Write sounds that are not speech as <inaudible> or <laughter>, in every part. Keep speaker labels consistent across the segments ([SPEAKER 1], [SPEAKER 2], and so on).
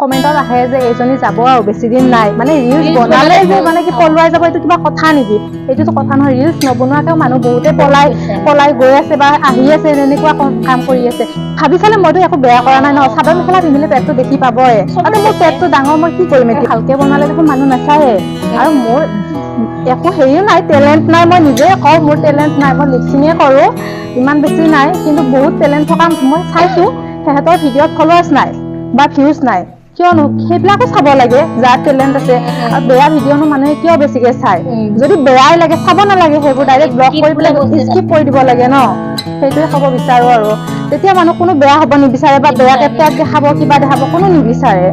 [SPEAKER 1] কমেণ্টত আহে যে এইজনী যাব আৰু বেছি দিন নাই। মানে ৰিলচ বনালে যে মানে কি পলুৱাই যাব এইটো কিবা কথা নেকি? এইটোতো কথা নহয় ৰিলচ নবনোৱাকেও মানুহ বহুতে পলাই পলাই গৈ আছে বা আহি আছে তেনেকুৱা ক- কাম কৰি আছে। ভাবি চালে মইতো একো বেয়া কৰা নাই ন? চাদৰ মেখেলা পিন্ধিলে পেটটো দেখি পাবই। আৰু মোৰ পেটটো ডাঙৰ মই কি কৰিম? এতিয়া ভালকে বনালে দেখোন মানুহ নাচায়ে। আৰু মোৰ একো হেৰিও নাই টেলেণ্ট নাই। মই নিজে কওঁ মোৰ টেলেণ্ট নাই। মই লিপচিঙে কৰোঁ ইমান বেছি নাই। কিন্তু বহুত টেলেণ্ট থকা মই চাইছোঁ। সিহঁতৰ ভিডিঅ'ত ফলোৱাৰ্ছ নাই বা ভিউজ নাই। কিয়নো সেইবিলাকো চাব লাগে যাৰ টেলেণ্ট আছে। আৰু বেয়া ভিডিঅ'নো মানুহে কিয় বেছিকে
[SPEAKER 2] উম।
[SPEAKER 1] যদি বেয়াই লাগে চাব নালাগে সেইবোৰ ডাইৰেক্ট ব্লক কৰি পেলাই স্কিপ কৰি দিব লাগে ন? সেইটোৱে ক'ব বিচাৰো আৰু। তেতিয়া মানুহ কোনো বেয়া হ'ব নিবিচাৰে বা বেয়াকে পেট দেখাব কিবা দেখাব কোনো নিবিচাৰে।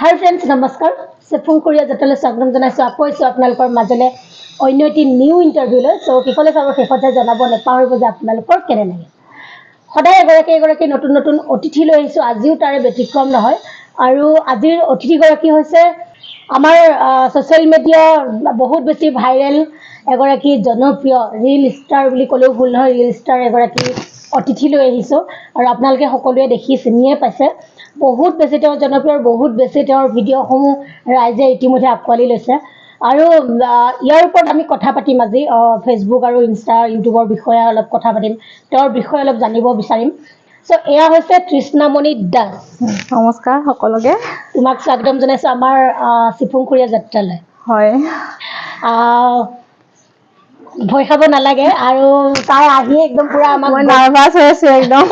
[SPEAKER 2] হাই ফ্ৰেণ্ডছ নমস্কাৰ। চেফুং কৰিয়া জেটলৈ স্বাগতম জনাইছোঁ আকৌ আহিছোঁ আপোনালোকৰ মাজলৈ। অন্য এটি নিউ ইণ্টাৰভিউলৈ চ' কিফলে চাব শেষতহে জনাব নাপাহৰিব যে আপোনালোকৰ কেনে লাগে। সদায় এগৰাকী এগৰাকী নতুন নতুন অতিথি লৈ আহিছোঁ আজিও তাৰে ব্যতিক্ৰম নহয়। আৰু আজিৰ অতিথিগৰাকী হৈছে আমাৰ ছ'চিয়েল মিডিয়া বহুত বেছি ভাইৰেল এগৰাকী জনপ্ৰিয় ৰিল ষ্টাৰ বুলি ক'লেও ভুল নহয় ৰিল ষ্টাৰ এগৰাকী অতিথি লৈ আহিছোঁ। আৰু আপোনালোকে সকলোৱে দেখি চিনিয়ে পাইছে। বহুত বেছি তেওঁ জনপ্ৰিয় আৰু বহুত বেছি তেওঁৰ ভিডিঅ'সমূহ ৰাইজে ইতিমধ্যে আঁকোৱালি লৈছে। আৰু ইয়াৰ ওপৰত আমি কথা পাতিম আজি ফেচবুক আৰু ইনষ্টা ইউটিউবৰ বিষয়ে অলপ কথা পাতিম। তেওঁৰ বিষয়ে অলপ জানিব বিচাৰিম। চ' এয়া হৈছে তৃষ্ণামণি দাস।
[SPEAKER 1] নমস্কাৰ সকলোকে।
[SPEAKER 2] তোমাক স্বাগতম জনাইছোঁ আমাৰ চিফুংখুৰীয়া যাত্ৰালৈ
[SPEAKER 1] হয়।
[SPEAKER 2] ভয় খাব নালাগে আৰু তাই আহি একদম পূৰা আমাক
[SPEAKER 1] মই নাৰ্ভাছ হৈ আছো একদম।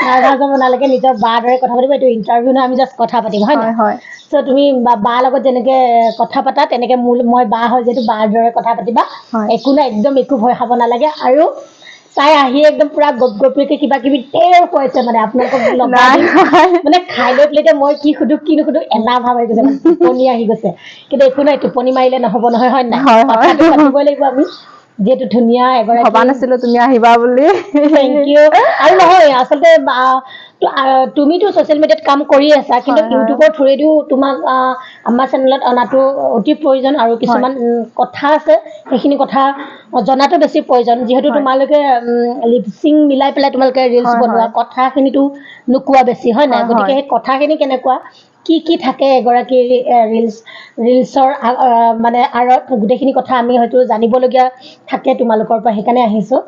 [SPEAKER 2] নাৰ্ভাছ হ'ব নালাগে নিজৰ বাৰ দৰে কথা পাতিব। এইটো ইণ্টাৰভিউ নহয় আমি জাষ্ট কথা পাতিম হয়
[SPEAKER 1] হয়
[SPEAKER 2] চ' তুমি বা- বাৰ লগত যেনেকে কথা পাতা তেনেকে মোৰ মই বা হয় যিহেতু বাৰ দৰে কথা পাতিবা। একো নাই একদম একো ভয় খাব নালাগে। আৰু তাই আহি একদম পুৰা গপ গপিকে কিবা কিবি ঢেৰ কৈছে মানে আপোনালোকক। মানে খাই লৈ পেলাই এতিয়া মই কি সুধো কি নুসুধো এলাহ ভাৱ আহি গৈছে মানে টোপনি আহি গৈছে। কিন্তু একো নাই টোপনি মাৰিলে নহ'ব নহয় হয় নাই। কথাটো পাতিবই লাগিব আমি যিহেতু ধুনীয়া
[SPEAKER 1] ভবা
[SPEAKER 2] এগৰাকী
[SPEAKER 1] নাছিলো তুমি আহিবা বুলি।
[SPEAKER 2] থেংক ইউ আৰু নহয় আচলতে তুমিতো ছ'চিয়েল মিডিয়াত কাম কৰি আছা কিন্তু। ইউটিউবৰ থ্ৰুৱেদিও তোমাক আমাৰ চেনেলত অনাটো অতি প্ৰয়োজন আৰু কিছুমান কথা আছে সেইখিনি কথা জনাটো বেছি প্ৰয়োজন যিহেতু। তোমালোকে লিপচিং মিলাই পেলাই তোমালোকে ৰিলচ বনোৱা। কথাখিনিতো নোকোৱা বেছি হয় নাই গতিকে। সেই কথাখিনি কেনেকুৱা কি কি থাকে এগৰাকী ৰিলচ ৰিলচৰ মানে আঁৰত গোটেইখিনি কথা আমি হয়তো জানিবলগীয়া থাকে তোমালোকৰ পৰা সেইকাৰণে আহিছোঁ।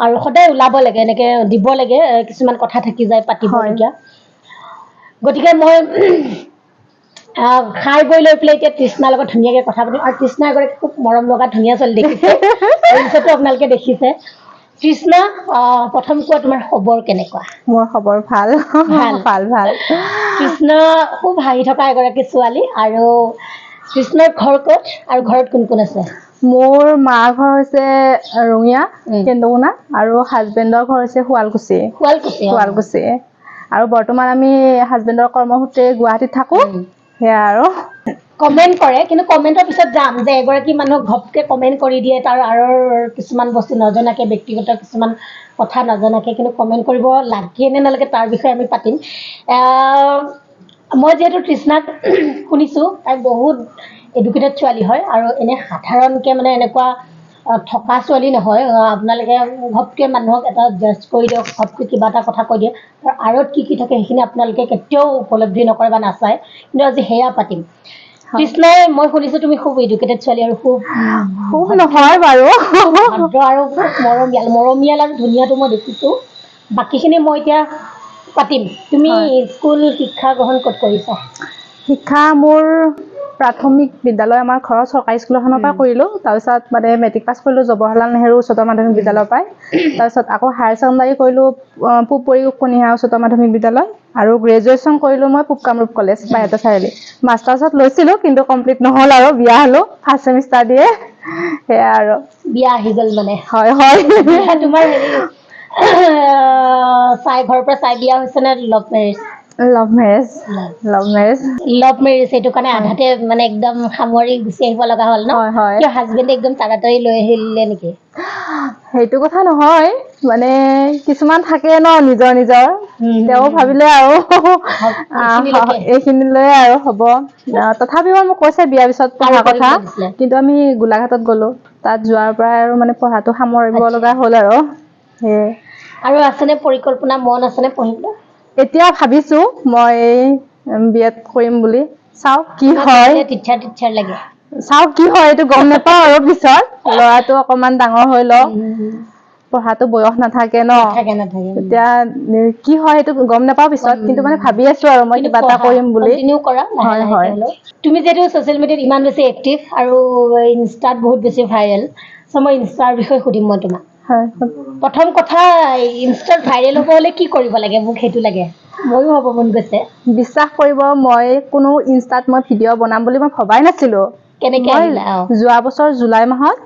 [SPEAKER 2] আৰু সদায় ওলাব লাগে এনেকে দিব লাগে কিছুমান কথা থাকি যায় পাতিবলগীয়া। গতিকে মই খাই বৈ লৈ পেলাই এতিয়া তৃষ্ণাৰ লগত ধুনীয়াকে কথা পাতিম। আৰু তৃষ্ণা এগৰাকী খুব মৰম লগা ধুনীয়া ছোৱালী দেখিছে। <laughs> আপোনালোকে দেখিছে। তৃষ্ণা আহ, প্ৰথম কোৱা তোমাৰ খবৰ কেনেকুৱা
[SPEAKER 1] মোৰ খবৰ ভাল
[SPEAKER 2] ভাল। <laughs>
[SPEAKER 1] ভাল ভাল
[SPEAKER 2] কৃষ্ণা খুব হাঁহি থকা এগৰাকী ছোৱালী আৰু কৃষ্ণৰ ঘৰ ক'ত আৰু ঘৰত কোন কোন আছে
[SPEAKER 1] মোৰ মাৰ ঘৰ হৈছে ৰঙিয়া
[SPEAKER 2] উম।
[SPEAKER 1] কেন্দুগুনা আৰু হাজবেণ্ডৰ ঘৰ হৈছে শুৱালকুছি
[SPEAKER 2] শুৱালকুছি।
[SPEAKER 1] শুৱালকুছি আৰু বৰ্তমান আমি হাজবেণ্ডৰ কৰ্মসূত্ৰে গুৱাহাটীত থাকো। সেয়া আৰু
[SPEAKER 2] কমেণ্ট কৰে কিন্তু কমেণ্টৰ পিছত যাম যে এগৰাকী মানুহক ঘপকে কমেণ্ট কৰি দিয়ে তাৰ আঁৰৰ কিছুমান বস্তু নজনাকে ব্যক্তিগত কিছুমান কথা নজনাকে কিন্তু কমেণ্ট কৰিব লাগে নে নালাগে তাৰ বিষয়ে আমি পাতিম। মই যিহেতু তৃষ্ণাক <clears throat> শুনিছোঁ তাই বহুত এডুকেটেড ছোৱালী হয় আৰু এনে সাধাৰণকৈ মানে এনেকুৱা থকা ছোৱালী নহয়। আপোনালোকে ঘপকে মানুহক এটা জাজ কৰি দিয়ক ঘপকে কিবা এটা কথা কৈ দিয়ে। তাৰ আঁৰত কি কি থাকে সেইখিনি আপোনালোকে কেতিয়াও উপলব্ধি নকৰে বা নাচায়। কিন্তু আজি সেয়া পাতিম। কৃষ্ণই মই শুনিছোঁ তুমি খুব এডুকেটেড ছোৱালী আৰু খুব
[SPEAKER 1] খুব নহয় বাৰু।
[SPEAKER 2] ভদ্ৰ আৰু খুব মৰমীয়াল মৰমীয়াল আৰু ধুনীয়াটো মই দেখিছোঁ। বাকীখিনি মই এতিয়া পাতিম। তুমি। স্কুল শিক্ষা গ্ৰহণ ক'ত কৰিছা?
[SPEAKER 1] শিক্ষা মোৰ প্ৰাথমিক বিদ্যালয় আমাৰ ঘৰৰ চৰকাৰী স্কুল এখনৰ পৰা। কৰিলোঁ। তাৰপিছত মানে মেট্ৰিক পাছ কৰিলোঁ জৱাহৰলাল নেহৰু উচ্চতৰ মাধ্যমিক বিদ্যালয়ৰ পৰাই। তাৰপিছত আকৌ হায়াৰ ছেকেণ্ডাৰী কৰিলোঁ পূব কণিহাৰ উচ্চতৰ মাধ্যমিক বিদ্যালয়। আৰু গ্ৰেজুৱেশ্যন কৰিলোঁ মই পূব কামৰূপ কলেজ বাইহাটা চাৰিআলি। মাষ্টাৰ্ছত লৈছিলোঁ কিন্তু কমপ্লিট নহ'ল আৰু বিয়া হ'লোঁ ফাৰ্ষ্ট ছেমিষ্টাৰ দিয়ে। সেয়া আৰু।
[SPEAKER 2] বিয়া আহি গ'ল মানে।
[SPEAKER 1] হয় হয়।
[SPEAKER 2] তোমাৰ হেৰি চাই ঘৰৰ পৰা চাই বিয়া হৈছে নে love marriage
[SPEAKER 1] love marriage love marriage
[SPEAKER 2] love marriage সেইটো কাৰণে আধাতে মানে একদম সামৰি গুচি আহিব লগা হ'ল ন?
[SPEAKER 1] হয় হয়।
[SPEAKER 2] কিয় হাজবেণ্ডে একদম তাড়াতাড়ি লৈ আহিলে নেকি?
[SPEAKER 1] সেইটো কথা নহয়। মানে কিছুমান থাকে ন নিজৰ নিজৰ। তেওঁ ভাবিলে আৰু। এইখিনিলৈ আৰু হ'ব। তথাপিও মোক কৈছে বিয়াৰ পিছত
[SPEAKER 2] আৰু
[SPEAKER 1] কথা। কিন্তু আমি গোলাঘাটত গ'লো। তাত যোৱাৰ পৰা আৰু মানে পঢ়াটো সামৰিব। লগা হ'ল আৰু। সেয়ে।
[SPEAKER 2] আৰু আছেনে পৰিকল্পনা? মন আছেনে পঢ়িবলৈ?
[SPEAKER 1] এতিয়া ভাবিছো মই বি এড কৰিম বুলি। চাওঁ কি হয়।
[SPEAKER 2] টিচাৰ টিচাৰ লাগে।
[SPEAKER 1] চাওঁ কি হয় এইটো গম নাপাওঁ আৰু পিছত। ল'ৰাটো অকমান ডাঙৰ হৈ লওক। পঢ়াটো বয়স নাথাকে ন? এতিয়া কি হয় সেইটো গম নাপাওঁ পিছত। কিন্তু মানে ভাবি আছো আৰু মই কিবা এটা কৰিম বুলি।
[SPEAKER 2] তুমি যিহেতু ছ'চিয়েল মিডিয়াত ইমান বেছি এক্টিভ আৰু ইনষ্টাত বহুত বেছি ভাইৰেল চ' মই ইনষ্টাৰ বিষয়ে সুধিম মই তোমাক।
[SPEAKER 1] হয়
[SPEAKER 2] প্ৰথম কথা ইনষ্টাত ভাইৰেল হ'ব হ'লে কি কৰিব লাগে? মোক সেইটো লাগে। ময়ো হ'ব মন গৈছে।
[SPEAKER 1] বিশ্বাস কৰিব মই কোনো ইনষ্টাত মই ভিডিঅ' বনাম বুলি মই ভবাই নাছিলো।
[SPEAKER 2] কেনেকে।
[SPEAKER 1] যোৱা বছৰ জুলাই মাহত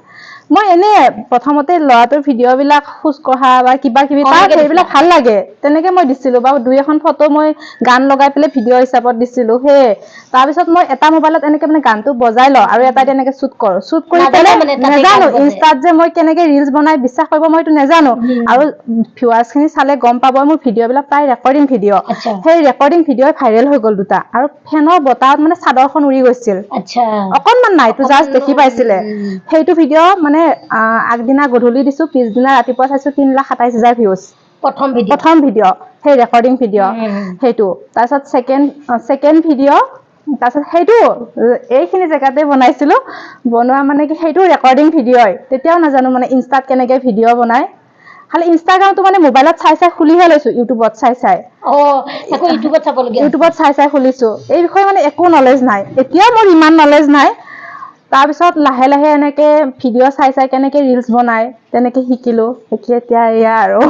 [SPEAKER 1] মই এনে প্ৰথমতে ল'ৰাটোৰ ভিডিঅ' বিলাক খোজ কঢ়া বা কিবা কিবি
[SPEAKER 2] এনেকে
[SPEAKER 1] সেইবিলাক? ভাল লাগে। তেনেকে মই দিছিলো বা দুই এখন ফটো মই গান লগাই পেলাই ভিডিঅ' হিচাপত দিছিলো সেয়ে তাৰপিছত মই এটা মোবাইলত এনেকে মানে গানটো বজাই লওঁ আৰু এটা এনেকে শ্বুট কৰো। শ্বুট কৰি পেলাই নেজানো? ইনষ্টাত যে মই কেনেকে ৰিলচ বনাই বিশ্বাস কৰিব মই এইটো নেজানো। আৰু ভিউৱাৰ্চ খিনি চালে গম পাব মোৰ ভিডিঅ' বিলাক প্ৰায় ৰেকৰ্ডিং ভিডিঅ' সেই ৰেকৰ্ডিং ভিডিঅ' ভাইৰেল হৈ গ'ল দুটা। আৰু ফেনৰ বতাহত মানে চাদৰখন উৰি গৈছিল।
[SPEAKER 2] আচ্ছা।
[SPEAKER 1] অকনমান নাই তো জাষ্ট দেখি পাইছিলে। সেইটো ভিডিঅ' মানে আহ, আগদিনা গধূলি দিছো পিছদিনা ৰাতিপুৱা চাইছো তিন লাখ সাতাইশ হাজাৰ ভিউজ
[SPEAKER 2] প্ৰথম ভিডিঅ'
[SPEAKER 1] প্ৰথম ভিডিঅ' সেই ৰেকৰ্ডিং ভিডিঅ'। সেইটো। তাৰপিছত ছেকেণ্ড ছেকেণ্ড ভিডিঅ' তাৰপিছত সেইটো এইখিনি জেগাতে বনাইছিলো। বনোৱা মানে কি সেইটো ৰেকৰ্ডিং ভিডিঅ'ই তেতিয়াও নাজানো মানে ইনষ্টাত কেনেকে ভিডিঅ' বনাই খালি ইনষ্টাগ্ৰামটো মানে মোবাইলত চাই চাই খুলিহে লৈছো ইউটিউবত চাই চাই।
[SPEAKER 2] ইউটিউবত
[SPEAKER 1] চাই চাই খুলিছো। এই বিষয়ে মানে একো নলেজ নাই। এতিয়াও মোৰ ইমান নলেজ নাই। তাৰপিছত লাহে লাহে এনেকে ভিডিঅ' চাই চাই কেনেকে ৰিলচ বনাই তেনেকে শিকিলো। শিকি এতিয়া এয়া আৰু।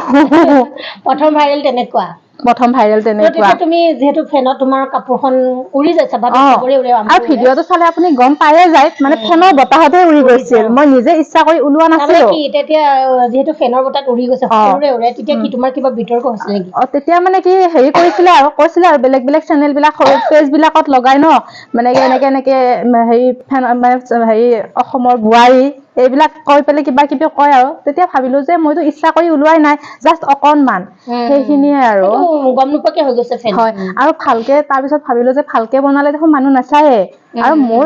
[SPEAKER 1] <laughs>
[SPEAKER 2] প্ৰথম ভাইৰেল তেনেকুৱা।
[SPEAKER 1] প্ৰথম ভাইৰেল তেনেকুৱা।
[SPEAKER 2] তুমি যিহেতু ফেনত তোমাৰ কাপোৰখন উৰি যায় চবৰে উৰে
[SPEAKER 1] আৰু ভিডিঅ'টো চালে আপুনি গম পায়ে যায় মানে ফেনৰ বতাহতে উৰি গৈছিল। মই নিজে ইচ্ছা কৰি ওলোৱা নাছিলো।
[SPEAKER 2] কি তেতিয়া যিহেতু ফেনৰ বতাত উৰি গৈছে। সকলোৰে উৰে তেতিয়া কি তোমাৰ কিবা বিতৰ্ক হৈছিল নেকি?
[SPEAKER 1] অ তেতিয়া মানে কি হেৰি কৰিছিলে আৰু কৈছিলে আৰু বেলেগ বেলেগ চেনেল বিলাক পেজ বিলাকত লগাই ন। মানে এনেকে এনেকে হেৰি ফেন- মানে হেৰি অসমৰ বোৱাৰী এইবিলাক কৈ পেলাই কিবা কিবি কয় আৰু। তেতিয়া ভাবিলো যে মইতো ইচ্ছা কৰি ওলোৱাই নাই জাষ্ট অকনমান সেইখিনিয়ে আৰু।
[SPEAKER 2] গম নোপোৱাকে হৈ গৈছে
[SPEAKER 1] হয় আৰু ভালকে তাৰপিছত ভাবিলো যে ভালকে বনালে দেখোন মানুহ নাচায়ে। আৰু মোৰ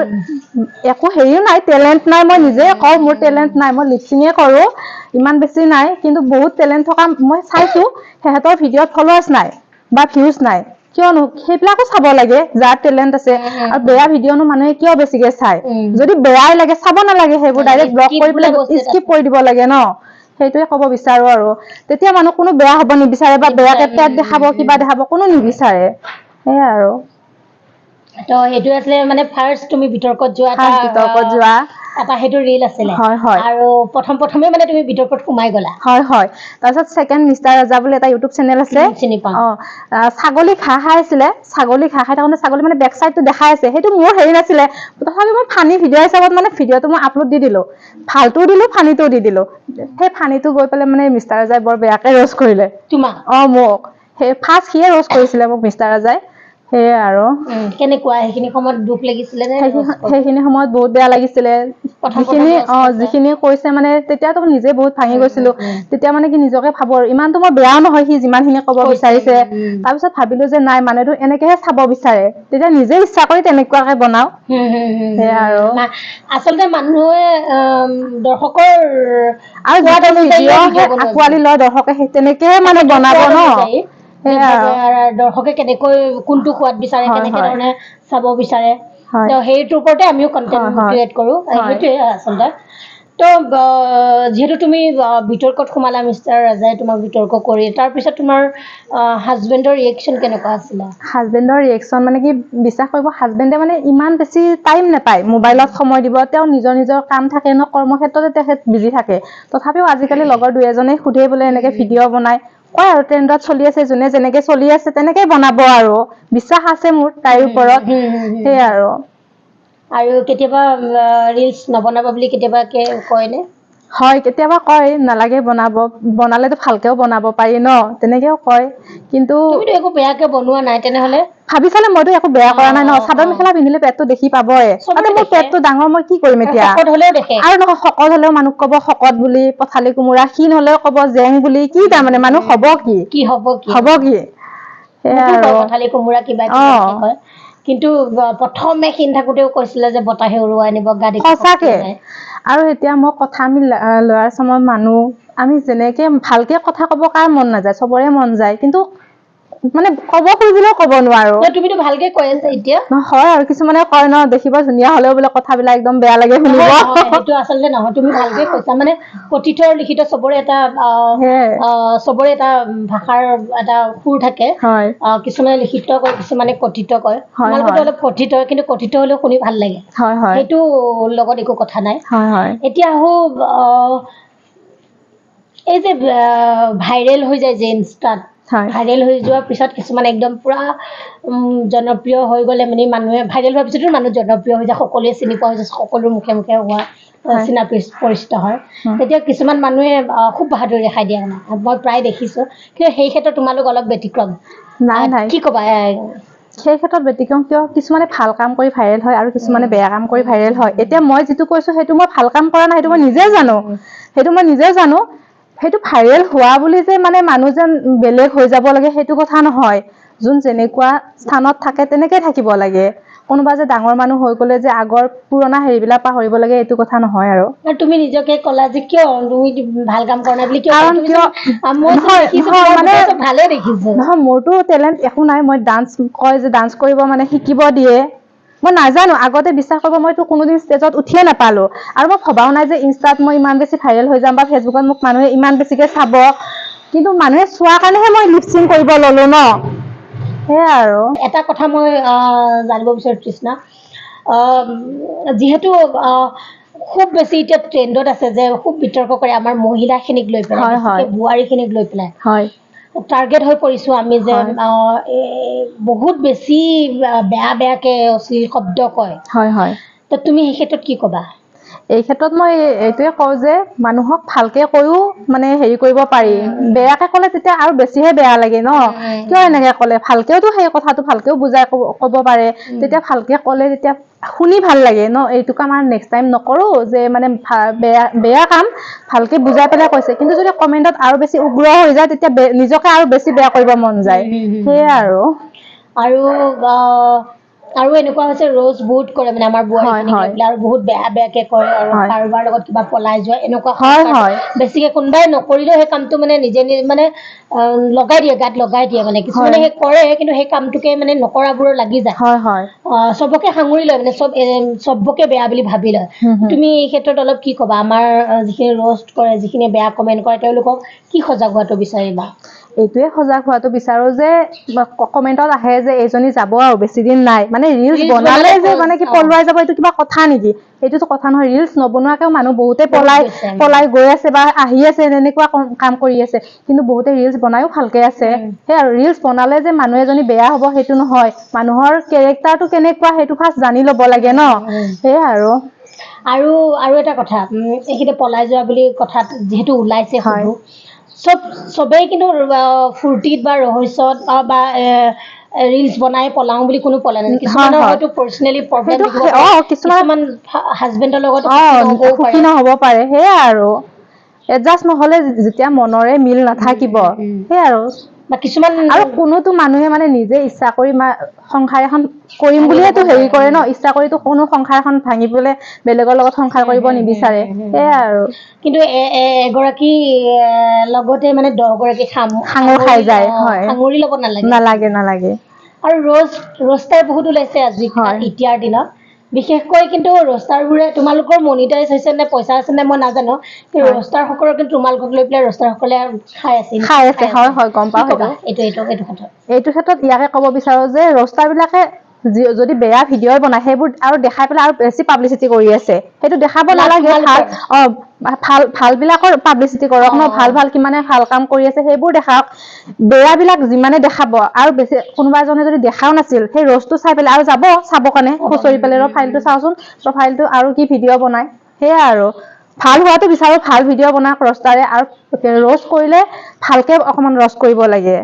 [SPEAKER 1] একো হেৰিও নাই টেলেণ্ট নাই মই নিজে কওঁ মোৰ টেলেণ্ট নাই মই লিপচিঙে কৰো ইমান বেছি নাই কিন্তু বহুত টেলেণ্ট থকা মই চাইছো সিহঁতৰ ভিডিঅ'ত ফলোৱাৰ্চ নাই বা ভিউজ নাই। কিয়নো সেইবিলাকো চাব লাগে যাৰ টেলেণ্ট আছে। আৰু বেয়া ভিডিঅ'নো মানুহে কিয় বেছিকে
[SPEAKER 2] উম।
[SPEAKER 1] যদি বেয়াই লাগে চাব নালাগে সেইবোৰ ডাইৰেক্ট ব্লক কৰি পেলাই স্কিপ কৰি দিব লাগে ন? সেইটোৱে ক'ব বিচাৰো আৰু। তেতিয়া মানুহ কোনো বেয়া হ'ব নিবিচাৰে বা বেয়াকে পেট দেখাব কিবা দেখাব কোনো নিবিচাৰে। সেয়াই আৰু।
[SPEAKER 2] তো সেইটো আছিলে মানে ফাৰ্ষ্ট তুমি বিতৰ্কত যোৱা
[SPEAKER 1] বিতৰ্কত যোৱা।
[SPEAKER 2] এটা সেইটো ৰিল আছিলে।
[SPEAKER 1] হয়, হয়।
[SPEAKER 2] আৰু প্ৰথম প্ৰথমে মানে তুমি বিতৰ্কত সোমাই গ'লা।
[SPEAKER 1] হয় হয়। তাৰপিছত ছেকেণ্ড মিষ্টাৰ ৰাজা বুলি এটা ইউটিউব চেনেল আছে।
[SPEAKER 2] চিনি পাওঁ।
[SPEAKER 1] অ ছাগলী ঘাঁহ খাই আছিলে। ছাগলী ঘাঁহ খাই থাকোঁতে ছাগলী মানে বেক চাইডটো দেখাই আছে। সেইটো মোৰ হেৰি নাছিলে। তথাপি মই ফানি ভিডিঅ' হিচাপত মানে ভিডিঅ'টো মই আপলোড দি দিলো। ভালটোও দিলো ফানিটোও দি দিলো। সেই ফানিটো গৈ পেলাই মানে মিষ্টাৰ ৰাজাই বৰ বেয়াকে ৰ'ষ্ট কৰিলে।
[SPEAKER 2] তোমাক?
[SPEAKER 1] অ মোক। সেই ফাৰ্ষ্ট সিয়ে ৰ'ষ্ট কৰিছিলে মোক মিষ্টাৰ ৰাজাই। সেয়ে আৰু।
[SPEAKER 2] কেনেকুৱা সেইখিনি সময়ত দুখ লাগিছিলে
[SPEAKER 1] সেইখিনি সময়ত বহুত বেয়া লাগিছিলে। যিখিনি অ যিখিনি কৈছে মানে তেতিয়াতো নিজে বহুত ভাঙি গৈছিলো। তেতিয়া মানে কি নিজকে ভাবো আৰু ইমানতো মই বেয়াও নহয় সি যিমানখিনি ক'ব বিচাৰিছে। তাৰপিছত ভাবিলো যে নাই মানুহেতো এনেকেহে চাব বিচাৰে। তেতিয়া নিজে ইচ্ছা কৰি তেনেকুৱাকে বনাও। সেয়া। আৰু।
[SPEAKER 2] আচলতে মানুহে দৰ্শকৰ
[SPEAKER 1] আৰু আঁকোৱালি লয় দৰ্শকে সেই তেনেকেহে মানে বনাব ন?
[SPEAKER 2] দৰ্শকে কেনেকৈ কোনটো সোৱাদ বিচাৰে কেনেকে। ধৰণে চাব বিচাৰে। তো সেইটোৰ ওপৰতে আমিও কণ্টেণ্ট। ক্ৰিয়েট কৰো। সেইটোৱে আচলতে। তো যিহেতু তুমি বিতৰ্কত সোমালা মিষ্টাৰ ৰাজাই তোমাক বিতৰ্ক কৰি তাৰপিছত তোমাৰ হাজবেণ্ডৰ ৰিয়েকশ্যন কেনেকুৱা আছিলে?
[SPEAKER 1] হাজবেণ্ডৰ ৰিয়েকশ্যন মানে কি বিশ্বাস কৰিব হাজবেণ্ডে মানে ইমান বেছি টাইম নাপায়। মোবাইলত সময় দিব তেওঁ নিজৰ নিজৰ কাম থাকে ন কৰ্মক্ষেত্ৰতে তেখেত বিজি থাকে। তথাপিও আজিকালি লগৰ দুই এজনে সোধে বোলে এনেকে ভিডিঅ' বনাই কয় আৰু ট্ৰেণ্ডত চলি আছে যোনে যেনেকে চলি আছে তেনেকে বনাব আৰু। বিশ্বাস আছে মোৰ তাইৰ ওপৰত। সেয়াই আৰু।
[SPEAKER 2] আৰু কেতিয়াবা ৰিলচ নবনাবা বুলি কেতিয়াবা কে- কয়নে
[SPEAKER 1] হয় কেতিয়াবা কয় নালাগে বনাব বনালেতো ভালকেও বনাব পাৰি ন? তেনেকেও কয় কিন্তু
[SPEAKER 2] তুমিতো একো বেয়াকে বনোৱা নাই তেনেহলে?
[SPEAKER 1] ভাবি চালে মইতো একো বেয়া কৰা নাই ন? চাদৰ। মেখেলা পিন্ধিলে পেটটো দেখি পাবই। মানে মোৰ। পেটটো ডাঙৰ মই কি কৰিম এতিয়া? আৰু নহয় শকত হলেও মানুহ কব শকত বুলি পথালি কোমোৰা ক্ষীণ হলেও কব জেং বুলি কি তাৰমানে মানুহ হব কি?
[SPEAKER 2] কি হব কি?
[SPEAKER 1] হব কি? আৰু।
[SPEAKER 2] কঁঠালি কোমোৰা কিবা কিবি
[SPEAKER 1] অ।
[SPEAKER 2] কিন্তু প্ৰথমে খিন থাকোতেও কৈছিলে যে বতাহে উৰুৱাই আনিব গা দেখি
[SPEAKER 1] সঁচাকে। আৰু এতিয়া মই কথা আমি ল'ৰা চামৰ মানুহ আমি যেনেকে ভালকে কথা ক'ব কাৰ মন নাযায় চবৰে মন যায় কিন্তু মানে ক'ব খুজিলেও ক'ব নোৱাৰো।
[SPEAKER 2] তুমিতো ভালকে কৈ আছা এতিয়া।
[SPEAKER 1] ন- হয় আৰু কিছুমানে কয় ন দেখিব ধুনীয়া হলেও বোলে কথাবিলাক একদম বেয়া লাগে শুনিব
[SPEAKER 2] নহয়, নহয়, সেইটো আচলতে নহয় তুমি ভালকে কৈছা। মানে কথিত আৰু লিখিত চবৰে এটা চবৰে এটা ভাষাৰ এটা সুৰ থাকে। কিছুমানে লিখিত কয় কিছুমানে কথিত কয়। অলপ কথিত হয়, কিন্তু কথিত হলেও শুনি ভাল লাগে।
[SPEAKER 1] হয় হয়।
[SPEAKER 2] সেইটো লগত একো কথা নাই।
[SPEAKER 1] হয় হয়।
[SPEAKER 2] এতিয়া আহো এই যে ভাইৰেল হৈ যায় যে ইনষ্টাত। ভাইৰেল হৈ যোৱাৰ পিছত কিছুমান একদম পুৰা জনপ্ৰিয় হৈ গ'লে মানে মানুহে ভাইৰেল হোৱাৰ পিছতো মানুহ জনপ্ৰিয় হৈ যায় সকলোৱে চিনি পোৱা হৈ যায় সকলোৰ মুখে মুখে হোৱা। চিনা পৰিচ- পৰিচিত হয়। তেতিয়া কিছুমান মানুহে খুব বাহাদুৰি দেখাই দিয়ে মানে মই প্ৰায় দেখিছোঁ। কিন্তু সেই ক্ষেত্ৰত তোমালোক অলপ ব্যতিক্ৰম।
[SPEAKER 1] নাই নাই।
[SPEAKER 2] কি ক'বা
[SPEAKER 1] সেই ক্ষেত্ৰত ব্যতিক্ৰম কিয়? কিছুমানে ভাল কাম কৰি ভাইৰেল হয় আৰু কিছুমানে বেয়া কাম কৰি ভাইৰেল হয়। এতিয়া মই যিটো কৈছো সেইটো মই ভাল কাম কৰা নাই সেইটো মই নিজে জানো। সেইটো মই নিজে জানো। সেইটো ভাইৰেল হোৱা বুলি যে মানে মানুহ যেন বেলেগ হৈ যাব লাগে সেইটো কথা নহয়। যোন যেনেকুৱা স্থানত থাকে তেনেকে থাকিব লাগে। কোনোবা যে ডাঙৰ মানুহ হৈ গ'লে যে আগৰ পুৰণা হেৰিবিলাক পাহৰিব লাগে এইটো কথা নহয় আৰু।
[SPEAKER 2] আৰু তুমি নিজকে ক'লা যে কিয়? তুমি ভাল কাম কৰা নাই বুলি কিয়
[SPEAKER 1] কাৰণ মানে-
[SPEAKER 2] ভালে দেখিছোঁ।
[SPEAKER 1] নহয় মোৰতো টেলেণ্ট একো নাই মই ডান্স কয় যে ডান্স কৰিব মানে শিকিব দিয়ে। মই নাজানো আগতে বিশ্বাস কৰিব মইতো কোনোদিন ষ্টেজত উঠিয়ে নাপালো। আৰু মই ভবাও নাই যে ইনষ্টাত মই ইমান বেছি ভাইৰেল হৈ যাম বা ফেচবুকত মোক মানুহে ইমান বেছিকে চাব। কিন্তু মানুহে চোৱাৰ কাৰণেহে মই লিপচিং কৰিব ললো ন। সেয়াই আৰু।
[SPEAKER 2] এটা কথা মই জানিব বিচাৰোঁ তৃষ্ণা। যিহেতু খুব বেছি এতিয়া ট্ৰেণ্ডত আছে যে খুব বিতৰ্ক কৰে আমাৰ মহিলাখিনিক লৈ পেলাই বোৱাৰীখিনিক লৈ পেলাই।
[SPEAKER 1] হয়।
[SPEAKER 2] টাৰ্গেট হৈ পৰিছোঁ আমি যে বহুত বেছি বেয়া বেয়াকে অশ্লীল শব্দ কয়।
[SPEAKER 1] হয় হয়।
[SPEAKER 2] তো তুমি সেই ক্ষেত্ৰত কি ক'বা?
[SPEAKER 1] এই ক্ষেত্ৰত মই এইটোৱে কওঁ যে মানুহক ভালকে কৈও মানে হেৰি কৰিব পাৰি। বেয়াকে ক'লে তেতিয়া আৰু বেছিহে বেয়া লাগে ন। কিয় এনেকে ক'লে? ভালকেওতো সেই কথাটো ভালকেও বুজাই ক'ব পাৰে। তেতিয়া ভালকে ক'লে তেতিয়া শুনি ভাল লাগে ন? এইটো কাম আৰু নেক্সট টাইম নকৰো যে মানে বেয়া বেয়া কাম ভালকে বুজাই পেলাই কৈছে। কিন্তু যদি কমেণ্টত আৰু বেছি উগ্ৰ হৈ যায় তেতিয়া নিজকে আৰু বেছি বেয়া কৰিব মন যায়। সেয়াই আৰু।
[SPEAKER 2] আৰু আৰু এনেকুৱা হৈছে ৰ'জ বহুত কৰে মানে আমাৰ পেলাই আৰু বহুত বেয়া বেয়াকে কৰে আৰু। কাৰোবাৰ লগত কিবা পলাই যোৱা এনেকুৱা
[SPEAKER 1] হয়, হয়।
[SPEAKER 2] বেছিকে কোনোবাই নকৰিলেও সেই কামটো মানে নিজে নিজে মানে লগাই দিয়ে গাত লগাই দিয়ে মানে কিছুমানে। সেই কৰে কিন্তু সেই কামটোকে মানে নকৰাবোৰৰ লাগি যায়
[SPEAKER 1] হয় হয়
[SPEAKER 2] চবকে সাঙুৰি লয় মানে চব এ, চবকে বেয়া বুলি ভাবি লয়। তুমি এই ক্ষেত্ৰত অলপ কি ক'বা আমাৰ যিখিনি ৰ'ষ্ট কৰে যিখিনি বেয়া কমেণ্ট কৰে তেওঁলোকক কি সজাগ হোৱাটো বিচাৰিবা
[SPEAKER 1] এইটোৱে সজাগ হোৱাটো বিচাৰো যে কমেণ্টত আহে যে এইজনী যাব আৰু বেছি দিন নাই মানে ৰিলচ বনালে যে মানে কি। পলুৱাই যাব এইটো কিবা কথা নেকি এইটোতো কথা নহয় ৰিলচ নবনোৱাকেও মানুহ বহুতে পলাই। পলাই গৈ আছে বা আহি আছে এনেকুৱা কম- কৰি আছে কিন্তু বহুতে ৰিলচ বনাইও ভালকে আছে। সেই আৰু ৰিলচ বনালে যে মানুহ এজনী বেয়া হ'ব সেইটো নহয় মানুহৰ কেৰেক্টাৰটো কেনেকুৱা সেইটো ফাৰ্ষ্ট জানি ল'ব লাগে ন। সেয়াই আৰু
[SPEAKER 2] আৰু আৰু এটা কথা এইখিনি পলাই যোৱা বুলি কথাত যিহেতু ওলাইছে
[SPEAKER 1] হয়।
[SPEAKER 2] চব চবেই কিন্তু ফূৰ্তিত বা ৰহস্যত বা ৰিলচ বনাই পলাও বুলি কোনো পলাই নাযায়
[SPEAKER 1] হয়,
[SPEAKER 2] কিছুমানৰ। হয়তো পাৰ্চনেলি প্ৰব্লেম
[SPEAKER 1] কিছুমান-
[SPEAKER 2] হাজবেণ্ডৰ লগত সুখী
[SPEAKER 1] নহব পাৰে সেয়াই আৰু। এডজাষ্ট নহলে যেতিয়া মনৰে মিল নাথাকিব। সেয়াই আৰু।
[SPEAKER 2] কিছুমান
[SPEAKER 1] আৰু কোনোতো মানুহে মানে নিজে ইচ্ছা কৰি সংসাৰ এখন কৰিম বুলিয়েতো হেৰি কৰে ন ইচ্ছা কৰিতো কোনো সংসাৰ এখন ভাঙি পেলাই বেলেগৰ লগত সংসাৰ কৰিব নিবিচাৰে। সেয়াই আৰু।
[SPEAKER 2] কিন্তু এগৰাকী লগতে মানে দহগৰাকী
[SPEAKER 1] সাঙুৰ খাই যায়, হয়।
[SPEAKER 2] সাঙুৰি ল'ব নালাগে।
[SPEAKER 1] নালাগে নালাগে।
[SPEAKER 2] আৰু ৰ'জ ৰ'ষ্টাৰ বহুত ওলাইছে আজি। এতিয়াৰ দিনত। বিশেষকৈ কিন্তু ৰ'ষ্টাৰবোৰে তোমালোকৰ মনিটাইজ হৈছে নে পইচা আছে নে মই নাজানো কিন্তু
[SPEAKER 1] হয়।
[SPEAKER 2] ৰ'ষ্টাৰসকলক কিন্তু তোমালোকক লৈ পেলাই ৰ'ষ্টাৰসকলে খাই আছে
[SPEAKER 1] খাই আছে, হয়, হয়, গম পাওঁ?
[SPEAKER 2] এইটো এইটো এইটো ক্ষেত্ৰত
[SPEAKER 1] এইটো ক্ষেত্ৰত ইয়াকে ক'ব বিচাৰো যে ৰষ্টাৰ বিলাকে যি- যদি বেয়া ভিডিঅ' বনায় সেইবোৰ আৰু দেখাই পেলাই আৰু বেছি পাব্লিচিটি কৰি আছে। সেইটো দেখাব নালাগে ভাল। অ ভাল ভাল বিলাকৰ পাব্লিচিটি কৰক ন। ভাল ভাল কিমানে ভাল কাম কৰি আছে সেইবোৰ দেখাওক। বেয়া বিলাক যিমানে দেখাব আৰু বেছি কোনোবা এজনে যদি দেখাও নাছিল সেই ৰ'জটো চাই পেলাই আৰু যাব চাব কাৰণে। খুচৰি পেলাই ৰ ফাইলটো চাওচোন। প্ৰফাইলটো আৰু কি ভিডিঅ' বনাই সেয়াই আৰু। ভাল হোৱাটো বিচাৰো ভাল ভিডিঅ' বনাওক ৰষ্টাৰে আৰু ৰ'ষ্ট কৰিলে ভালকে অকমান ৰষ্ট কৰিব লাগে।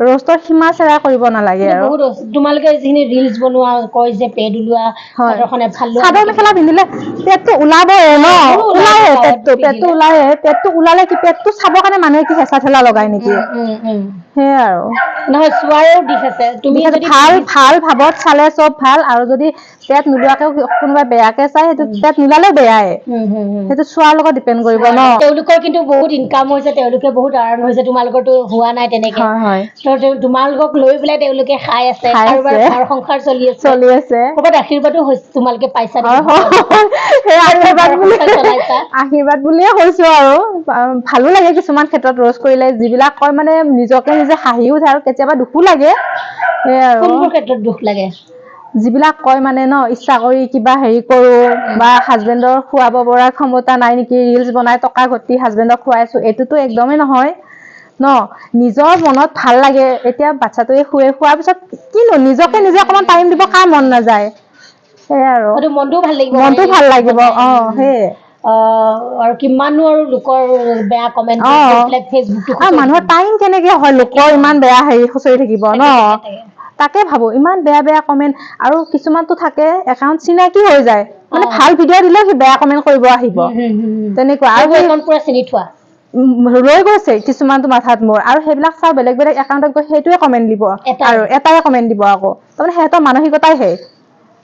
[SPEAKER 1] ৰ'ষ্টৰ সীমা চেৰা কৰিব নালাগে আৰু।
[SPEAKER 2] তোমালোকে যিখিনি ৰিলচ বনোৱা কয় যে পেড ওলোৱা ভাল লোৱা।
[SPEAKER 1] চাদৰ মেখেলা পিন্ধিলে পেটটো ওলাবই ন? ওলায়ে পেটটো পেটটো। ওলায়ে পেটটো ওলালে কি পেটটো চাবৰ কাৰণে মানুহে কি হেঁচা ঠেলা লগাই নেকি?
[SPEAKER 2] উম, উম।
[SPEAKER 1] সেয়াই আৰু।
[SPEAKER 2] নহয় চোৱাৰো দিশ আছে। তুমি
[SPEAKER 1] ঠিক আছে,
[SPEAKER 2] যদি
[SPEAKER 1] ভাল ভাল ভাৱত চালে চব ভাল আৰু যদি পেট নোলোৱাকে কোনোবাই বেয়াকে চাই সেইটো পেট নোলালে বেয়াই।
[SPEAKER 2] উম, উম, উম।
[SPEAKER 1] সেইটো চোৱাৰ লগত ডিপেণ্ড কৰিব ন?
[SPEAKER 2] তেওঁলোকৰ কিন্তু বহুত ইনকাম হৈছে তেওঁলোকে বহুত আৰ্ণ হৈছে তোমালোকৰতো হোৱা নাই তেনেকে। তোমালোকক লৈ পেলাই তেওঁলোকে খাই আছে কাৰোবাৰ। ঘৰ সংসাৰ চলি আছে।
[SPEAKER 1] চলি আছে।
[SPEAKER 2] ক'ৰবাত আশীৰ্বাদো হৈছে তোমালোকে পাইছা
[SPEAKER 1] আশীৰ্বাদ বুলিয়ে কৈছো আৰু। ভালো লাগে কিছুমান ক্ষেত্ৰত ৰ'জ কৰিলে যিবিলাক কয় মানে নিজকে নিজে হাঁহি উঠে আৰু কেতিয়াবা দুখো লাগে। সেয়াই আৰু।
[SPEAKER 2] কোনবোৰ ক্ষেত্ৰত দুখ লাগে?
[SPEAKER 1] যিবিলাক কয় মানে ন ইচ্ছা কৰি কিবা হেৰি কৰো বা হাজবেণ্ডৰ খুৱাব পৰা ক্ষমতা নাই নেকি ৰিলচ বনাই টকা ঘটি হাজবেণ্ডক খুৱাইছো এইটোতো একদমেই নহয়। ন নিজৰ মনত ভাল লাগে এতিয়া বাচ্ছাটোৱে শুৱে খোৱাৰ পিছত কিনো নিজকে নিজে অকণমান টাইম দিব কাৰ মন নাযায়। সেয়াই আৰু।
[SPEAKER 2] মনটোও ভাল লাগিব।
[SPEAKER 1] মনটো
[SPEAKER 2] মানে
[SPEAKER 1] ভাল লাগিব। অ সেয়ে।
[SPEAKER 2] আহ, আৰু কিমানো আৰু লোকৰ বেয়া কমেণ্ট
[SPEAKER 1] অ।
[SPEAKER 2] ফেচবুকটো
[SPEAKER 1] আৰু মানুহৰ টাইম কেনেকে হয় লোকৰ ইমান বেয়া হেৰি খুচৰি থাকিব ন? তাকে ভাবো ইমান বেয়া বেয়া কমেন্ট আৰু কিছুমানতো থাকে একাউণ্ট চিনাকি হৈ যায়। মানে। ভাল ভিডিঅ' দিলেও সি বেয়া কমেন্ট কৰিব আহিব। তেনেকুৱা। আৰু
[SPEAKER 2] চিনি থোৱা।
[SPEAKER 1] ৰৈ গৈছে কিছুমানতো মাথাত মোৰ। আৰু সেইবিলাক চাই বেলেগ বেলেগ একাউণ্টত গৈ সেইটোৱে কমেন্ট দিব। আৰু এটাই কমেন্ট দিব আকৌ। তাৰমানে সিহঁতৰ মানসিকতাই সেই।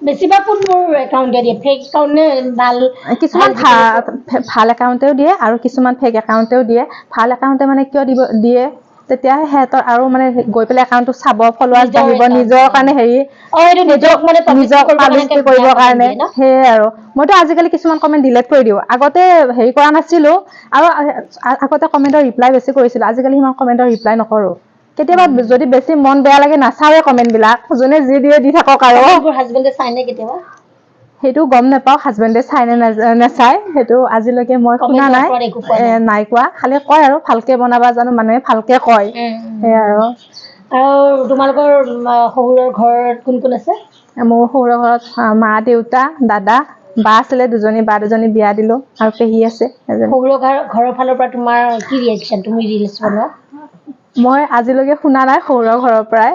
[SPEAKER 2] বেছিভাগ কোনবোৰ একাউণ্টে দিয়ে? ফেক একাউণ্ট ভাল
[SPEAKER 1] কিছুমান
[SPEAKER 2] ভাল
[SPEAKER 1] একাউণ্টেও দিয়ে আৰু কিছুমান ফেক একাউণ্টেও দিয়ে। ভাল একাউণ্টে মানে কিয় দিব দিয়ে? তেতিয়াহে সিহঁতৰ আৰু মানে গৈ পেলাই একাউণ্টটো চাব ফলোৱাৰ্ছ
[SPEAKER 2] নিজৰ
[SPEAKER 1] বাঢ়িব নিজৰ। কাৰণে হেৰি
[SPEAKER 2] নিজক মানে
[SPEAKER 1] নিজক
[SPEAKER 2] কৰিবৰ কাৰণে?
[SPEAKER 1] সেয়ে আৰু। মইতো আজিকালি কিছুমান কমেণ্ট ডিলিট কৰি দিওঁ। আগতে হেৰি কৰা নাছিলো আৰু আগতে কমেণ্টৰ ৰিপ্লাই বেছি কৰিছিলো। আজিকালি সিমান কমেণ্টৰ ৰিপ্লাই নকৰো। কেতিয়াবা যদি বেছি মন বেয়া লাগে নাচাওৱে কমেণ্ট বিলাক। যোনে যি দিয়ে দি থাকক আৰু।
[SPEAKER 2] হাজবেণ্ডে চাই নে কেতিয়াবা?
[SPEAKER 1] সেইটো গম নাপাওঁ হাজবেণ্ডে চাই নে নাচাই সেইটো আজিলৈকে মই শুনা নাই।
[SPEAKER 2] নাই।
[SPEAKER 1] কোৱা খালি কয় আৰু ভালকে বনাবা জানো মানুহে ভালকে কয়। সেয়াই আৰু।
[SPEAKER 2] আৰু তোমালোকৰ শহুৰৰ ঘৰত কোন কোন আছে?
[SPEAKER 1] মোৰ সৰু ঘৰত মা দেউতা দাদা বা আছিলে দুজনী বা দুজনী বিয়া দিলো আৰু পেহী আছে
[SPEAKER 2] শহুৰৰ ঘৰ ঘৰৰ ফালৰ পৰা তোমাৰ কি ৰিয়েকশ্যন তুমি ৰিলচ বনোৱা?
[SPEAKER 1] মই আজিলৈকে শুনা নাই সৌৰৰ ঘৰৰ পৰাই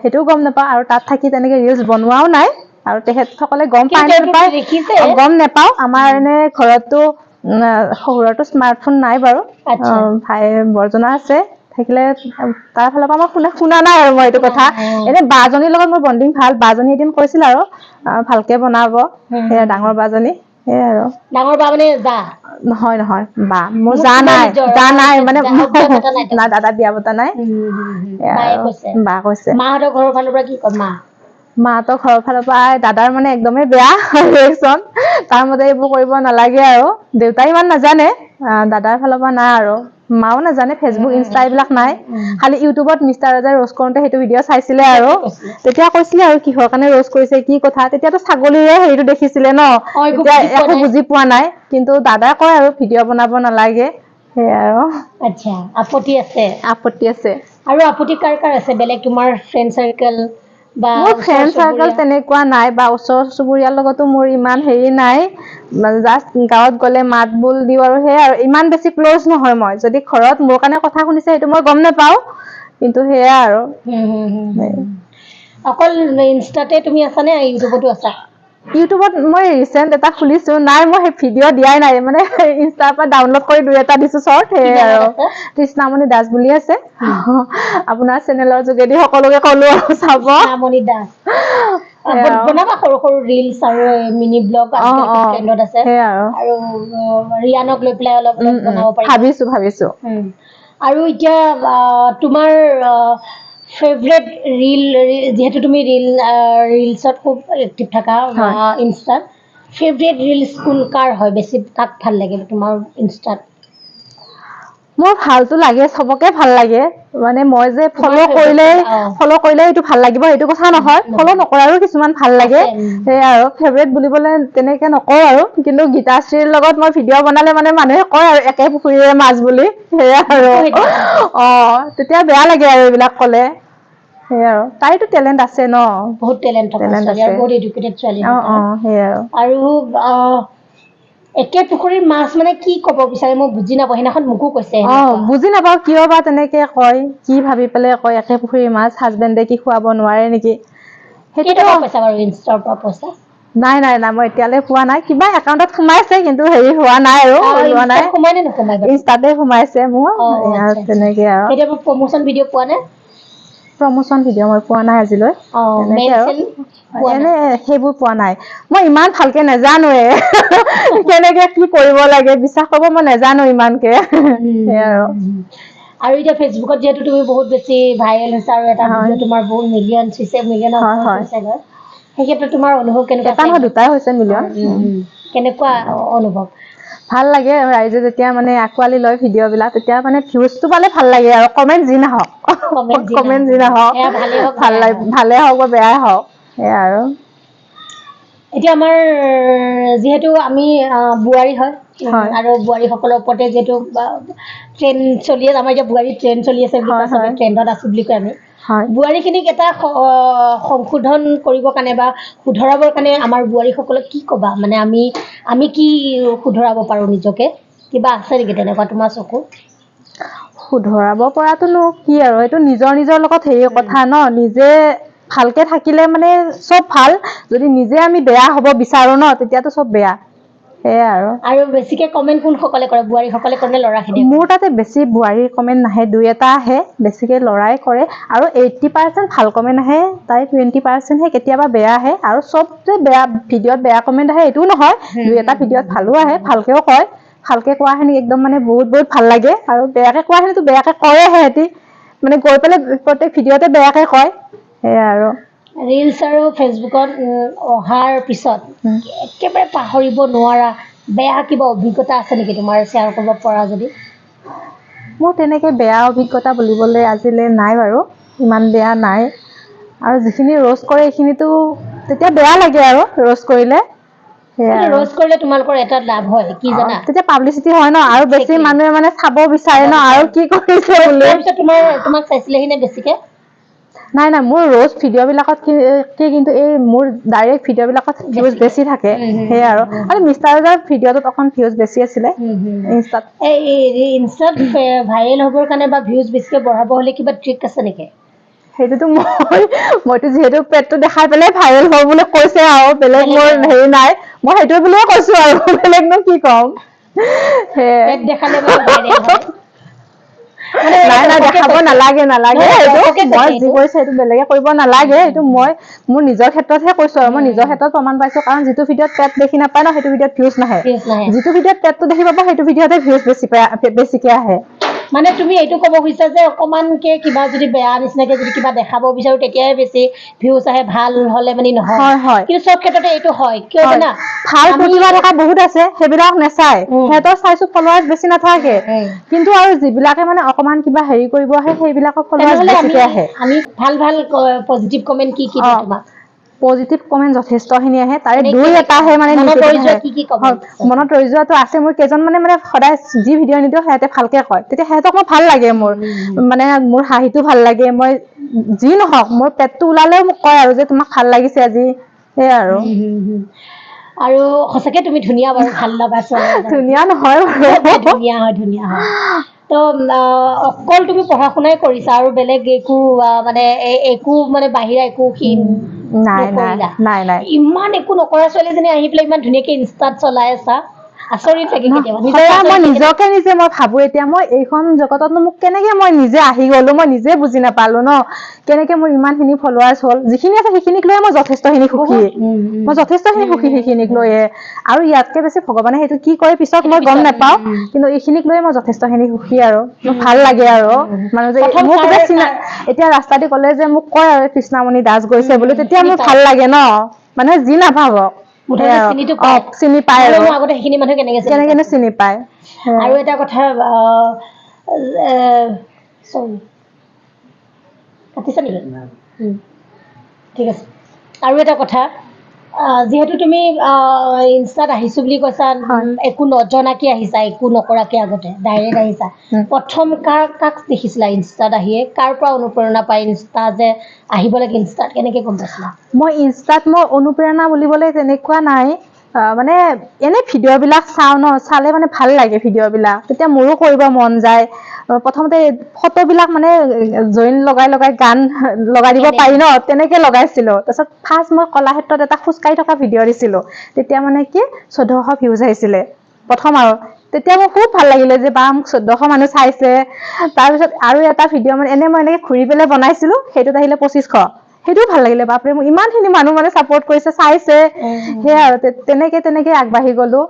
[SPEAKER 1] সেইটোও গম নাপাওঁ আৰু তাত থাকি তেনেকে ৰিলচ বনোৱাও নাই। আৰু তেখেতসকলে গম
[SPEAKER 2] কিন্তু
[SPEAKER 1] নাপায় গম নাপাওঁ। আমাৰ এনে ঘৰতো উম, শহুৰতো স্মাৰ্টফোন নাই বাৰু। ভাই বৰ্জনা আছে। থাকিলে তাৰ ফালৰ পৰা মই শুনা শুনা নাই আৰু মই এইটো কথা। এনে বাজনীৰ লগত মোৰ বণ্ডিং ভাল। বাজনী এদিন কৈছিল আৰু ভালকে বনাব। সেয়া ডাঙৰ বাজনী সেয়াই আৰু।
[SPEAKER 2] ডাঙৰ বা মানে যা?
[SPEAKER 1] নহয় নহয় বা। মোৰ
[SPEAKER 2] তোমাৰ
[SPEAKER 1] নাই
[SPEAKER 2] অ,
[SPEAKER 1] নাই মানে <laughs> না দাদা বিয়া পতা নাই। বা কৈছে।
[SPEAKER 2] মাহঁতৰ ঘৰৰ ফালৰ পৰা কি কয় মা?
[SPEAKER 1] মাহঁতৰ ঘৰৰ ফালৰ পৰা দাদাৰ মানে একদমেই বেয়া <laughs> ৰিয়েকশ্যন তাৰ মতে এইবোৰ কৰিব নালাগে আৰু। দেউতাই ইমান নাজানে। দাদাৰ ফালৰ পৰা নাই আৰু। মাও নাজানে ফেচবুক ইনষ্টা এইবিলাক নাই। খালি ইউটিউবত মিষ্টাৰ ৰাজাই ৰোজ কৰোঁতে সেইটো ভিডিঅ' চাইছিলে আৰু? তেতিয়া কৈছিলে আৰু কিহৰ কাৰণে ৰোজ কৰিছে কি কথা। তেতিয়াতো ছাগলীৰে হেৰিটো দেখিছিলে ন?
[SPEAKER 2] একো বুজি পোৱা নাই।
[SPEAKER 1] কিন্তু দাদাই কয় আৰু ভিডিঅ' বনাব নালাগে। সেয়াই আৰু।
[SPEAKER 2] আচ্ছা আপত্তি আছে?
[SPEAKER 1] আপত্তি আছে।
[SPEAKER 2] আৰু আপত্তি কাৰ কাৰ আছে? বেলেগ তোমাৰ ফ্ৰেণ্ড চাৰ্কেল
[SPEAKER 1] মোৰ ফ্ৰেণ্ড চাৰ্কেল? তেনেকুৱা নাই বা ওচৰ চুবুৰীয়াৰ লগতো মোৰ ইমান হেৰি নাই। জাষ্ট গাঁৱত গ'লে মাত বোল দিওঁ আৰু সেয়াই আৰু ইমান বেছি ক্ল'জ নহয় মই। যদি ঘৰত মোৰ কাৰণে কথা শুনিছে সেইটো মই গম নাপাওঁ কিন্তু সেয়াই আৰু।
[SPEAKER 2] অকল ইনষ্টাতে তুমি আছা নে ইউটিউবতো আছা?
[SPEAKER 1] ইউটিউবত মই ৰিচেণ্ট এটা খুলিছো নাই মই সেই ভিডিঅ' দিয়াই নাই মানে ইনষ্টাৰ পৰা ডাউনলোড কৰি দুই এটা দিছো চৰ্ট সেয়াই
[SPEAKER 2] নামত
[SPEAKER 1] আৰু।
[SPEAKER 2] আছে?
[SPEAKER 1] তৃষ্ণামণি দাস বুলি আছে। <laughs> আপোনাৰ চেনেলৰ যোগেদি সকলোকে ক'লো আৰু চাব।
[SPEAKER 2] দাস। <laughs>
[SPEAKER 1] সেয়া।
[SPEAKER 2] বনাবা সৰু সৰু ৰিলচ আৰু মিনি ব্লগ আছে।
[SPEAKER 1] আৰু
[SPEAKER 2] ৰিয়ানক লৈ পেলাই অলপ বনাব
[SPEAKER 1] ভাবিছো ভাবিছো।
[SPEAKER 2] আৰু এতিয়া তোমাৰ ফেভৰেট ৰিল যিহেতু তুমি ৰিল ৰিলছত খুব এক্টিভ থাকা। ইনষ্টাত ফেভৰেট ৰিলচ কোন কাৰ হয়? বেছি কাক ভাল লাগে? তোমাৰ ইনষ্টাত
[SPEAKER 1] মোৰ ভালতো লাগে চবকে ভাল লাগে। মানে মই যে ফ'ল' কৰিলে। ফ'ল' কৰিলে এইটো ভাল লাগিব সেইটো কথা নহয়। ফ'ল' নকৰাৰো কিছুমান ভাল লাগে। সেয়াই আৰু ফেভৰেট বুলিবলৈ তেনেকে নকওঁ আৰু। কিন্তু গীতাশ্ৰীৰ লগত মই ভিডিঅ' বনালে মানে মানুহে কয় আৰু একে পুখুৰীৰে মাছ বুলি। সেয়া আৰু। অ তেতিয়া বেয়া লাগে আৰু এইবিলাক ক'লে। সেয়াই আৰু। তাইতো টেলেণ্ট আছে ন?
[SPEAKER 2] বহুত টেলেণ্ট থকা
[SPEAKER 1] Talent
[SPEAKER 2] ছোৱালী আৰু। বহুত এডুকেটেড ছোৱালী একে পুখুৰীৰ মাছ মানে কি ক'ব বিচাৰে মই বুজি নাপাওঁ সেইদিনাখন মোকো কৈছে
[SPEAKER 1] অ। বুজি নাপাওঁ কিয় বা তেনেকে কয় কি ভাবি পেলাই কয় একে পুখুৰীৰ মাছ হাজবেণ্ডে কি খুৱাব নোৱাৰে নেকি?
[SPEAKER 2] কেই
[SPEAKER 1] সেইটোতো
[SPEAKER 2] টকা পইচা বাৰু ইনষ্টাৰ পৰা পইচা?
[SPEAKER 1] নাই নাই নাই মই এতিয়ালৈ পোৱা নাই কিবা একাউণ্টত সোমাইছে কিন্তু হেৰি হোৱা নাই আৰু ওলোৱা নাই।
[SPEAKER 2] ইনষ্টাত সোমাই নে নোসোমাই বাৰু?
[SPEAKER 1] ইনষ্টাতে সোমাইছে মোৰ। তেনেকে আৰু।
[SPEAKER 2] প্ৰমোচন ভিডিঅ' পোৱা নে?
[SPEAKER 1] প্ৰমোচন ভিডিঅ' মই পোৱা নাই আজিলৈ। এনে সেইবোৰ পোৱা নাই। মই ইমান ভালকে নেজানোৱে। <laughs> কেনেকে কি কৰিব লাগে বিশ্বাস কৰিব মই নেজানো ইমানকে। আৰু।
[SPEAKER 2] আৰু এতিয়া ফেচবুকত যিহেতু তুমি বহুত বেছি ভাইৰেল হৈছে আৰু এটা
[SPEAKER 1] হয়।
[SPEAKER 2] ভিডিঅ' তোমাৰ বহুত মিলিয়ন ওপৰত
[SPEAKER 1] হয়।
[SPEAKER 2] হৈছেগৈ সেই ক্ষেত্ৰত তোমাৰ অনুভৱ কেনেকুৱা?
[SPEAKER 1] এটা নহয় দুটাই হৈছে মিলিয়ন।
[SPEAKER 2] কেনেকুৱা অনুভৱ?
[SPEAKER 1] ভাল লাগে ৰাইজে যেতিয়া মানে আঁকোৱালি লয় ভিডিঅ' বিলাক তেতিয়া মানে ভিউজটো পালে ভাল লাগে আৰু কমেণ্ট যি নাহক কমেণ্ট যি নাহক ভাল লাগে। ভালে হওক বা বেয়াই হওক সেয়া আৰু
[SPEAKER 2] এতিয়া আমাৰ যিহেতু আমি বোৱাৰী হয়। আৰু বোৱাৰীসকলৰ ওপৰতে যিহেতু ট্ৰেণ্ড চলি আছে আমাৰ এতিয়া বোৱাৰী ট্ৰেণ্ড চলি আছে। ট্ৰেণ্ডত আছো বুলি কয় আমি বোৱাৰীখিনিক এটা সংশোধন কৰিবৰ কাৰণে বা শুধৰাবৰ কাৰণে আমাৰ বোৱাৰীসকলক কি ক'বা? মানে আমি আমি কি শুধৰাব পাৰোঁ নিজকে? কিবা আছে নেকি তেনেকুৱা তোমাৰ চকু?
[SPEAKER 1] শুধৰাব পৰাটোনো কি আৰু? এইটো নিজৰ নিজৰ লগত হেৰি কথা ন? নিজে ভালকে থাকিলে মানে চব ভাল। যদি নিজে আমি বেয়া হ'ব বিচাৰো ন তেতিয়াতো চব বেয়া। সেয়াই আৰু।
[SPEAKER 2] আৰু বেছিকে কমেণ্ট কোনসকলে কৰে? বোৱাৰীসকলে কৰে নে ল'ৰাখিনিয়ে
[SPEAKER 1] মোৰ তাতে বেছি বোৱাৰীৰ কমেণ্ট নাহে দুই এটা আহে বেছিকে ল'ৰাই কৰে। আৰু এইট্টি পাৰ্চেণ্ট ভাল কমেণ্ট আহে তাই টুৱেণ্টি পাৰ্চেণ্টহে কেতিয়াবা বেয়া আহে। আৰু চব যে বেয়া ভিডিঅ'ত বেয়া কমেণ্ট আহে এইটোও নহয়। দুই এটা ভিডিঅ'ত ভালো আহে ভালকেও কয়। ভালকে কোৱাখিনি একদম মানে বহুত বহুত ভাল লাগে। আৰু বেয়াকে কোৱাখিনিতো বেয়াকে কয়ে সিহঁতি মানে গৈ পেলাই প্ৰত্যেক ভিডিঅ'তে বেয়াকে কয়। সেয়াই আৰু।
[SPEAKER 2] ৰিলচ আৰু ফেচবুকত অহাৰ পিছত। একেবাৰে পাহৰিব নোৱাৰা বেয়া কিবা অভিজ্ঞতা আছে নেকি তোমাৰ শ্বেয়াৰ কৰিব পৰা যদি
[SPEAKER 1] মোৰ তেনেকে বেয়া অভিজ্ঞতা বুলিবলৈ আজিলৈ নাই বাৰু ইমান বেয়া নাই আৰু যিখিনি ৰ'ষ্ট কৰে এইখিনিতো তেতিয়া বেয়া লাগে আৰু ৰ'ষ্ট কৰিলে।
[SPEAKER 2] ৰ'জ কৰিলে তোমালোকৰ এটা লাভ হয় কি জানা
[SPEAKER 1] তেতিয়া পাব্লিচিটি হয় ন আৰু বেছি. মানুহে মানে চাব বিচাৰে ন আৰু কি কৰিছে বুলি
[SPEAKER 2] তোমাৰ তোমাক চাইছিলেহি নে বেছিকে
[SPEAKER 1] নাই নাই মোৰ ৰ'জ ভিডিঅ' বিলাকত কি- কি কিন্তু এই মোৰ ডাইৰেক্ট ভিডিঅ' বিলাকত ভিউজ। বেছি থাকে সেয়াই আৰু। আৰু মিষ্টাৰ ৰজাৰ ভিডিঅ'টোত অকণ ভিউজ বেছি আছিলে। ইনষ্টাত
[SPEAKER 2] এই ইনষ্টাত ভাইৰেল হ'বৰ কাৰণে বা ভিউজ বেছিকে বঢ়াব হ'লে কিবা ট্ৰিক আছে নেকি
[SPEAKER 1] সেইটোতো মই মইতো যিহেতু পেটটো দেখাই পেলাই ভাইৰেল হওঁ বুলি কৈছে আৰু বেলেগ মোৰ হেৰি নাই মই সেইটো বুলিয়ে কৈছো আৰু <laughs> বেলেগনো কি ক'ম
[SPEAKER 2] দেখালে <laughs> মানে viral হয়। মানে
[SPEAKER 1] নাই নাই দেখাব
[SPEAKER 2] কৈছে।
[SPEAKER 1] নালাগে নালাগে সেইটো
[SPEAKER 2] কৈছে
[SPEAKER 1] মই যি। কৰিছো সেইটো বেলেগে কৰিব নালাগে সেইটো মই মোৰ নিজৰ ক্ষেত্ৰতহে কৈছো আৰু মই। নিজৰ ক্ষেত্ৰত প্ৰমাণ পাইছো কাৰণ যিটো ভিডিঅ'ত পেট দেখি নাপায় ন সেইটো ভিডিঅ'ত ভিউজ নাহে। যিটো ভিডিঅ'ত পেটটো দেখি পাব সেইটো ভিডিঅ'তে ভিউজ বেছি পায়- বেছিকে আহে
[SPEAKER 2] মানে তুমি এইটো ক'ব খুজিছা যে অকমানকে কিবা যদি বেয়া নিচিনাকে যদি কিবা দেখাব বিচাৰো তেতিয়াহে বেছি ভিউজ আহে ভাল হ'লে মানে নহয়
[SPEAKER 1] হয়, হয়।
[SPEAKER 2] কিন্তু চব ক্ষেত্ৰতে এইটো হয় কিয়। জানা
[SPEAKER 1] ভাল প্ৰতিভা থকা বহুত আছে সেইবিলাক নেচায়। সিহঁতৰ চাইছো ফলোৱাৰ্ছ বেছি নাথাকে। কিন্তু আৰু যিবিলাকে মানে অকমান কিবা হেৰি কৰিব আহে সেইবিলাকৰ ফলোৱাৰ্ছ
[SPEAKER 2] তেনেহ'লে আমি
[SPEAKER 1] বেছিকে আহে
[SPEAKER 2] আমি ভাল ভাল পজিটিভ কমেণ্ট কি কি দিওঁ। তোমাক
[SPEAKER 1] পজিটিভ কমেণ্ট যথেষ্টখিনি আহে। তাৰে দুই এটাহে মানে
[SPEAKER 2] মনত ৰৈ
[SPEAKER 1] যোৱাটো আছে। মোৰ কেইজন মানে মানে সদায় যি ভিডিঅ' নিদিওঁ সিহঁতে ভালকে কয়। তেতিয়া সিহঁতক মই ভাল লাগে মোৰ। মানে মোৰ হাঁহিটো ভাল লাগে। মই যি নহওক মোৰ পেটটো ওলালেও মোক কয় আৰু যে তোমাক ভাল লাগিছে আজি। সেয়াই আৰু।
[SPEAKER 2] আৰু সঁচাকে তুমি ধুনীয়া বাৰু ভাল লগা।
[SPEAKER 1] ধুনীয়া নহয়
[SPEAKER 2] ধুনীয়া হয় ধুনীয়া হয়। তো অকল তুমি পঢ়া শুনাই কৰিছা আৰু বেলেগ একো মানে একো মানে বাহিৰা একো
[SPEAKER 1] নাই নাই।
[SPEAKER 2] ইমান একো নকৰা ছোৱালীজনী আহি পেলাই ইমান ধুনীয়াকে ইনষ্টাত চলাই আছা। আচৰিত কেতিয়াবা।
[SPEAKER 1] মই? নিজকে নিজে মই ভাবো এতিয়া মই এইখন জগততনো মোক কেনেকে মই নিজে আহি গলো মই নিজে বুজি নাপালো ন? কেনেকে মোৰ ইমান খিনি ফলোৱাৰ্চ হ'ল? যিখিনি আছে সেইখিনিক লৈয়ে মই যথেষ্টখিনি সুখী। মই যথেষ্টখিনি সুখী সেইখিনিক লৈয়ে। আৰু ইয়াতকে বেছি ভগৱানে সেইটো কি কৰে পিছত মই গম নাপাওঁ। কিন্তু এইখিনিক লৈয়ে মই যথেষ্টখিনি সুখী আৰু। মোক ভাল লাগে আৰু। মানুহ যে মোক এতিয়া ৰাস্তা দি ক'লে যে মোক কয় আৰু কৃষ্ণামণি দাস গৈছে বুলি তেতিয়া মোৰ। ভাল লাগে ন? মানুহে যি নাভাবক।
[SPEAKER 2] মুঠতে। চিনিটো পায়
[SPEAKER 1] চিনি পায় আৰু
[SPEAKER 2] মই আগতে সেইখিনি মানুহ কেনেকে চিনি
[SPEAKER 1] কেনেকেনো
[SPEAKER 2] পাইছিলোঁ?
[SPEAKER 1] চিনি পায় সেয়া।
[SPEAKER 2] আৰু এটা কথা sorry। কাটিছা নেকি ঠিক আছে আৰু এটা কথা যিহেতু তুমি ইনষ্টাত আহিছো বুলি কৈছা একো নজনাকে আহিছা একো নকৰাকে আগতে ডাইৰেক্ট আহিছা। প্ৰথম কাৰ কাক দেখিছিলা ইনষ্টাত আহিয়ে? কাৰ পৰা অনুপ্ৰেৰণা পাই ইনষ্টা যে আহিব লাগে ইনষ্টাত? কেনেকে গম পাইছিলা?
[SPEAKER 1] মই ইনষ্টাত মই অনুপ্ৰেৰণা বুলিবলৈ তেনেকুৱা নাই। মানে এনে ভিডিঅ' বিলাক চাওঁ ন চালে মানে ভাল লাগে ভিডিঅ' বিলাক তেতিয়া মোৰো কৰিব মন যায়। প্ৰথমতে ফটো বিলাক মানে জইন লগাই লগাই গান <laughs> লগাই দিব। পাৰি ন তেনেকে লগাইছিলো। তাৰপিছত ফাৰ্ষ্ট মই কলাক্ষেত্ৰত এটা খোজকাঢ়ি থকা ভিডিঅ' দিছিলো। তেতিয়া মানে কি চৈধ্যশ ভিউজ আহিছিলে। প্ৰথম আৰু। তেতিয়া মোৰ খুব ভাল লাগিলে যে বা মোক চৈধ্যশ মানুহ চাইছে। তাৰপিছত আৰু এটা ভিডিঅ' মানে এনে মই এনেকে ঘূৰি পেলাই বনাইছিলো সেইটোত আহিলে পঁচিছশ। সেইটোও ভাল লাগিলে বাপৰে মোক ইমানখিনি মানুহ মানে চাপৰ্ট কৰিছে চাইছে সেয়াই আৰু তেনেকে তেনেকে আগবাঢ়ি গলো।